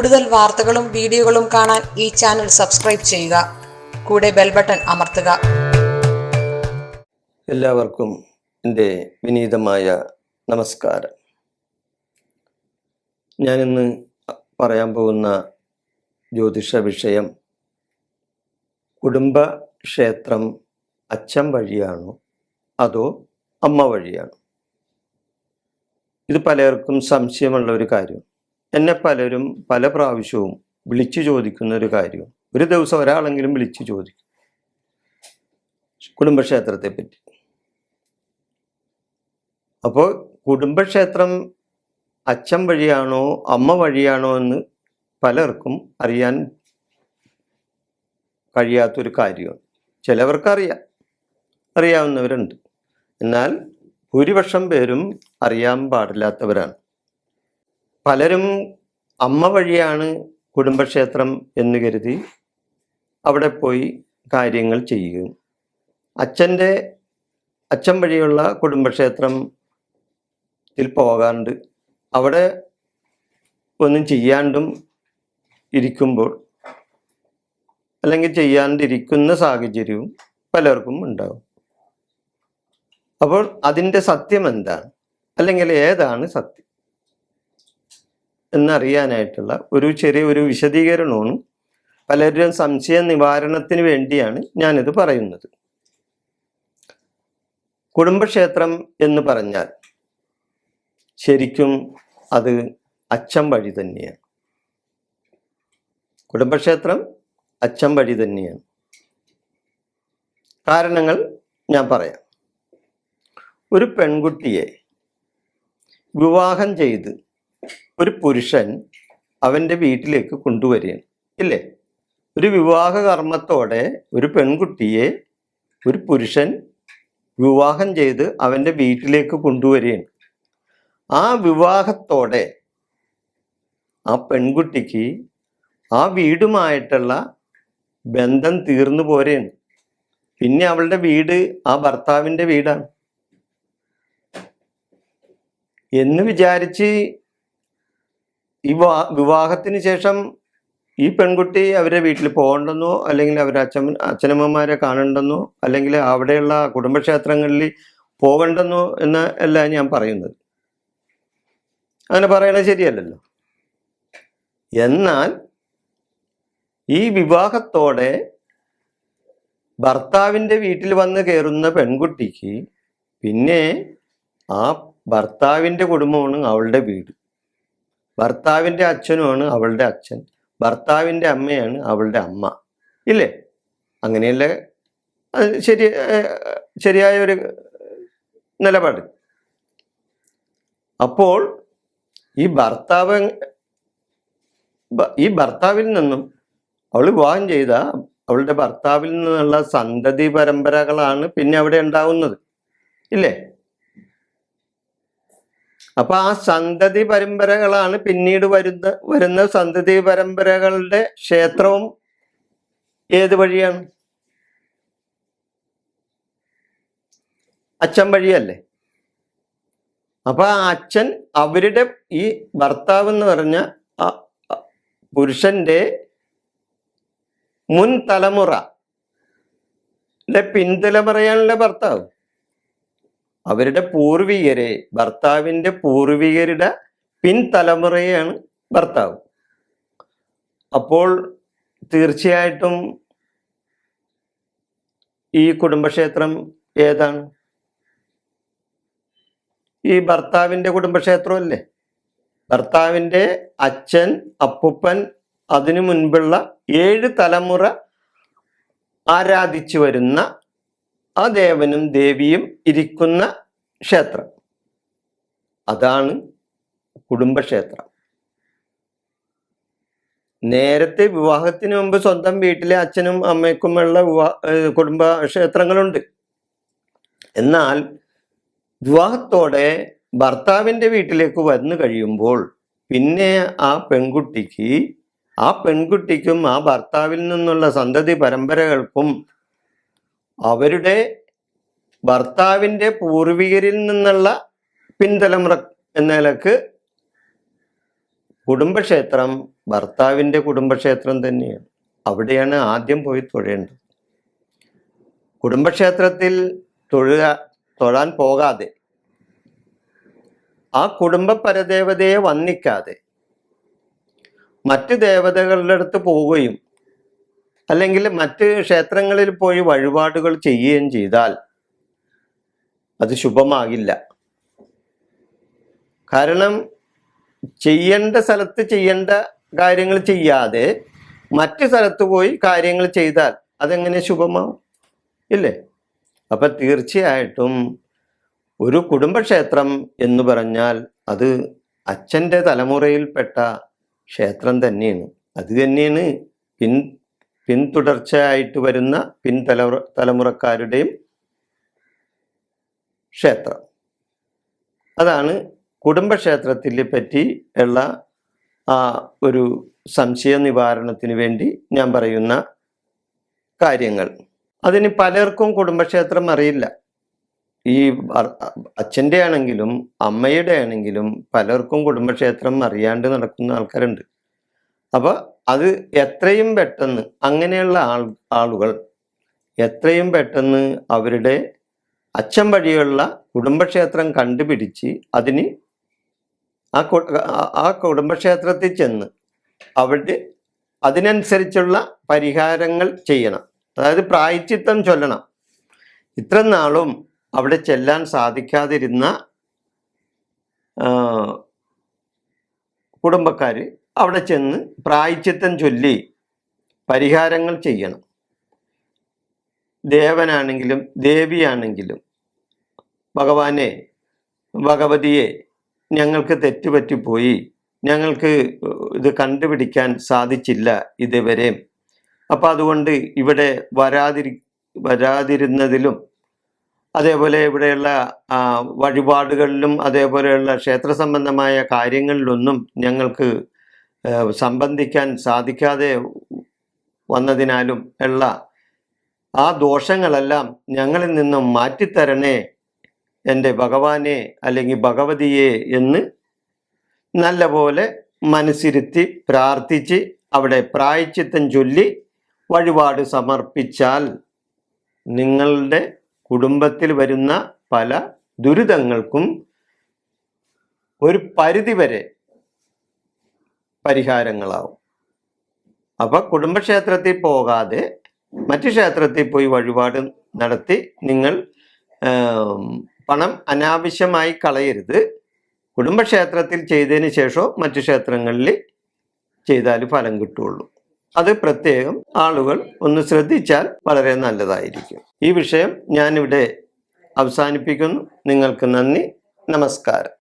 കൂടുതൽ വാർത്തകളും വീഡിയോകളും കാണാൻ ഈ ചാനൽ സബ്സ്ക്രൈബ് ചെയ്യുക. കൂടെ ബെൽ ബട്ടൺ അമർത്തുക. എല്ലാവർക്കും എന്റെ വിനീതമായ നമസ്കാരം. ഞാനിന്ന് പറയാൻ പോകുന്ന ജ്യോതിഷ വിഷയം കുടുംബ ക്ഷേത്രം അച്ഛൻ വഴിയാണോ അതോ അമ്മ വഴിയാണോ? ഇത് പലർക്കും സംശയമുള്ള ഒരു കാര്യം എന്നെ പലരും പല പ്രാവശ്യവും വിളിച്ചു ചോദിക്കുന്ന ഒരു കാര്യം. ഒരു ദിവസം ഒരാളെങ്കിലും വിളിച്ചു ചോദിക്കും. കുടുംബക്ഷേത്രത്തെ പറ്റി അപ്പോൾ കുടുംബക്ഷേത്രം അച്ഛൻ വഴിയാണോ അമ്മ വഴിയാണോ എന്ന് പലർക്കും അറിയാൻ കഴിയാത്തൊരു കാര്യമാണ്. ചിലവർക്കറിയാം. അറിയാവുന്നവരുണ്ട്. എന്നാൽ ഭൂരിപക്ഷം പേരും അറിയാൻ പാടില്ലാത്തവരാണ്. പലരും അമ്മ വഴിയാണ് കുടുംബക്ഷേത്രം എന്ന് കരുതി അവിടെ പോയി കാര്യങ്ങൾ ചെയ്യും അച്ഛന്റെ അച്ഛൻ വഴിയുള്ള കുടുംബക്ഷേത്രത്തിൽ പോകാണ്ട് അവിടെ ഒന്നും ചെയ്യാണ്ടും ഇരിക്കുമ്പോൾ അല്ലെങ്കിൽ ചെയ്യാണ്ടിരിക്കുന്ന സാഹചര്യവും പലർക്കും ഉണ്ടാവും അപ്പോൾ അതിന്റെ സത്യം എന്താണ്? അല്ലെങ്കിൽ ഏതാണ് സത്യം? എന്നറിയാനായിട്ടുള്ള ഒരു ചെറിയ ഒരു വിശദീകരണമാണ്. പലരുടെയും സംശയ നിവാരണത്തിന് വേണ്ടിയാണ് ഞാനിത് പറയുന്നത്. കുടുംബക്ഷേത്രം എന്ന് പറഞ്ഞാൽ ശരിക്കും അത് അച്ഛൻ വഴി തന്നെയാണ്. കുടുംബക്ഷേത്രം അച്ഛൻ വഴി തന്നെയാണ്. കാരണങ്ങൾ ഞാൻ പറയാം. ഒരു പെൺകുട്ടിയെ വിവാഹം ചെയ്ത് ഒരു പുരുഷൻ അവന്റെ വീട്ടിലേക്ക് കൊണ്ടുവരികയാണ്. ഇല്ലേ? ഒരു വിവാഹ കർമ്മത്തോടെ ഒരു പെൺകുട്ടിയെ ഒരു പുരുഷൻ വിവാഹം ചെയ്ത് അവന്റെ വീട്ടിലേക്ക് കൊണ്ടുവരികയാണ്. ആ വിവാഹത്തോടെ ആ പെൺകുട്ടിക്ക് ആ വീടുമായിട്ടുള്ള ബന്ധം തീർന്നു പോരെയാണ്. പിന്നെ അവളുടെ വീട് ആ ഭർത്താവിന്റെ വീടാണ്. എന്ന് വിചാരിച്ച് ഈ വിവാഹത്തിന് ശേഷം ഈ പെൺകുട്ടി അവരെ വീട്ടിൽ പോകണ്ടെന്നോ അല്ലെങ്കിൽ അവർ അച്ഛൻ അച്ഛനമ്മമാരെ കാണണ്ടെന്നോ അല്ലെങ്കിൽ അവിടെയുള്ള കുടുംബക്ഷേത്രങ്ങളിൽ പോകണ്ടെന്നോ എന്ന് അല്ല ഞാൻ പറയുന്നത്. അങ്ങനെ പറയണത് ശരിയല്ലല്ലോ. എന്നാൽ ഈ വിവാഹത്തോടെ ഭർത്താവിന്റെ വീട്ടിൽ വന്ന് കയറുന്ന പെൺകുട്ടിക്ക് പിന്നെ ആ ഭർത്താവിന്റെ കുടുംബമാണ് അവളുടെ വീട്. ഭർത്താവിന്റെ അച്ഛനുമാണ് അവളുടെ അച്ഛൻ. ഭർത്താവിന്റെ അമ്മയാണ് അവളുടെ അമ്മ. ഇല്ലേ? അങ്ങനെയല്ല? ശരി ശരിയായ ഒരു നിലപാട്. അപ്പോൾ ഈ ഭർത്താവ് ഈ ഭർത്താവിൽ നിന്നും അവൾ വിവാഹം ചെയ്ത അവളുടെ ഭർത്താവിൽ നിന്നുള്ള സന്തതി പരമ്പരകളാണ് പിന്നെ അവിടെ ഉണ്ടാവുന്നത്. ഇല്ലേ? അപ്പൊ ആ സന്തതി പരമ്പരകളാണ് പിന്നീട് വരുന്ന വരുന്ന സന്തതി പരമ്പരകളുടെ ക്ഷേത്രവും ഏത് വഴിയാണ്? അച്ഛൻ വഴിയല്ലേ? അപ്പൊ ആ അച്ഛൻ അവരുടെ ഈ ഭർത്താവ് എന്ന് പറഞ്ഞ പുരുഷന്റെ മുൻ തലമുറ പിൻതലമുറയാണല്ലേ ഭർത്താവ്? അവരുടെ പൂർവികരെ ഭർത്താവിന്റെ പൂർവികരുടെ പിൻതലമുറയാണ് ഭർത്താവ്. അപ്പോൾ തീർച്ചയായിട്ടും ഈ കുടുംബക്ഷേത്രം ഏതാണ്? ഈ ഭർത്താവിന്റെ കുടുംബക്ഷേത്രമല്ലേ? ഭർത്താവിന്റെ അച്ഛൻ അപ്പുപ്പൻ അതിനു മുൻപുള്ള ഏഴ് തലമുറ ആരാധിച്ചു വരുന്ന ആ ദേവനും ദേവിയും ഇരിക്കുന്ന ക്ഷേത്രം. അതാണ് കുടുംബക്ഷേത്രം. നേരത്തെ വിവാഹത്തിന് മുമ്പ് സ്വന്തം വീട്ടിലെ അച്ഛനും അമ്മയ്ക്കുമുള്ള വിവാഹ കുടുംബ ക്ഷേത്രങ്ങളുണ്ട്. എന്നാൽ വിവാഹത്തോടെ ഭർത്താവിന്റെ വീട്ടിലേക്ക് വന്നു കഴിയുമ്പോൾ പിന്നെ ആ പെൺകുട്ടിക്ക് ആ പെൺകുട്ടിക്കും ആ ഭർത്താവിൽ നിന്നുള്ള സന്തതി പരമ്പരകൾക്കും അവരുടെ ഭർത്താവിന്റെ പൂർവികരിൽ നിന്നുള്ള പിൻതലമുറ എന്ന നിലയ്ക്ക് കുടുംബക്ഷേത്രം ഭർത്താവിന്റെ കുടുംബക്ഷേത്രം തന്നെയാണ്. അവിടെയാണ് ആദ്യം പോയി തൊഴേണ്ടത്. കുടുംബക്ഷേത്രത്തിൽ തൊഴുക തൊഴാൻ പോകാതെ ആ കുടുംബ പരദേവതയെ വന്നിക്കാതെ മറ്റ് ദേവതകളുടെ അടുത്ത് പോവുകയും അല്ലെങ്കിൽ മറ്റ് ക്ഷേത്രങ്ങളിൽ പോയി വഴിപാടുകൾ ചെയ്യുകയും ചെയ്താൽ അത് ശുഭമാകില്ല. കാരണം ചെയ്യേണ്ട സ്ഥലത്ത് ചെയ്യേണ്ട കാര്യങ്ങൾ ചെയ്യാതെ മറ്റു സ്ഥലത്ത് പോയി കാര്യങ്ങൾ ചെയ്താൽ അതെങ്ങനെ ശുഭമാവും? ഇല്ലേ? അപ്പൊ തീർച്ചയായിട്ടും ഒരു കുടുംബക്ഷേത്രം എന്ന് പറഞ്ഞാൽ അത് അച്ഛന്റെ തലമുറയിൽപ്പെട്ട ക്ഷേത്രം തന്നെയാണ്. അത് തന്നെയാണ് പിൻ പിന്തുടർച്ചയായിട്ട് വരുന്ന പിൻതലമുറ തലമുറക്കാരുടെയും ക്ഷേത്രം. അതാണ് കുടുംബക്ഷേത്രത്തിനെ പറ്റി ഉള്ള ആ ഒരു സംശയ നിവാരണത്തിന് വേണ്ടി ഞാൻ പറയുന്ന കാര്യങ്ങൾ. അതിന് പലർക്കും കുടുംബക്ഷേത്രം അറിയില്ല. ഈ അച്ഛന്റെ ആണെങ്കിലും അമ്മയുടെ ആണെങ്കിലും പലർക്കും കുടുംബക്ഷേത്രം അറിയാണ്ട് നടക്കുന്ന ആൾക്കാരുണ്ട്. അപ്പോൾ അത് എത്രയും പെട്ടെന്ന് അങ്ങനെയുള്ള ആൾ ആളുകൾ എത്രയും പെട്ടെന്ന് അവരുടെ അച്ഛൻ വഴിയുള്ള കുടുംബക്ഷേത്രം കണ്ടുപിടിച്ച് അതിന് ആ ആ- കുടുംബക്ഷേത്രത്തിൽ ചെന്ന് അവിടെ അതിനനുസരിച്ചുള്ള പരിഹാരങ്ങൾ ചെയ്യണം. അതായത് പ്രായച്ചിത്തം ചൊല്ലണം. ഇത്ര നാളും അവിടെ ചെല്ലാൻ സാധിക്കാതിരുന്ന ആ, കുടുംബക്കാര് അവിടെ ചെന്ന് പ്രായച്ചിത്തം ചൊല്ലി പരിഹാരങ്ങൾ ചെയ്യണം. ദേവനാണെങ്കിലും ദേവിയാണെങ്കിലും ഭഗവാനെ ഭഗവതിയെ ഞങ്ങൾക്ക് തെറ്റുപറ്റിപ്പോയി. ഞങ്ങൾക്ക് ഇത് കണ്ടുപിടിക്കാൻ സാധിച്ചില്ല ഇതുവരെ. അപ്പം അതുകൊണ്ട് ഇവിടെ വരാതിരി വരാതിരുന്നതിലും അതേപോലെ ഇവിടെയുള്ള വഴിപാടുകളിലും അതേപോലെയുള്ള ക്ഷേത്ര സംബന്ധമായ കാര്യങ്ങളിലൊന്നും ഞങ്ങൾക്ക് സംബന്ധിക്കാൻ സാധിക്കാതെ വന്നതിനാലും ഉള്ള ആ ദോഷങ്ങളെല്ലാം ഞങ്ങളിൽ നിന്നും മാറ്റിത്തരണേ എന്റെ ഭഗവാനെ അല്ലെങ്കിൽ ഭഗവതിയെ എന്ന് നല്ലപോലെ മനസ്സിരുത്തി പ്രാർത്ഥിച്ച് അവിടെ പ്രായച്ചിത്തം ചൊല്ലി വഴിപാട് സമർപ്പിച്ചാൽ നിങ്ങളുടെ കുടുംബത്തിൽ വരുന്ന പല ദുരിതങ്ങൾക്കും ഒരു പരിധിവരെ പരിഹാരങ്ങളാവും. അപ്പൊ കുടുംബക്ഷേത്രത്തിൽ പോകാതെ മറ്റ് ക്ഷേത്രത്തിൽ പോയി വഴിപാട് നടത്തി നിങ്ങൾ പണം അനാവശ്യമായി കളയരുത്. കുടുംബക്ഷേത്രത്തിൽ ചെയ്തതിന് ശേഷം മറ്റു ക്ഷേത്രങ്ങളിൽ ചെയ്താൽ ഫലം കിട്ടുള്ളൂ. അത് പ്രത്യേകം ആളുകൾ ഒന്ന് ശ്രദ്ധിച്ചാൽ വളരെ നല്ലതായിരിക്കും. ഈ വിഷയം ഞാനിവിടെ അവസാനിപ്പിക്കുന്നു. നിങ്ങൾക്ക് നന്ദി. നമസ്കാരം.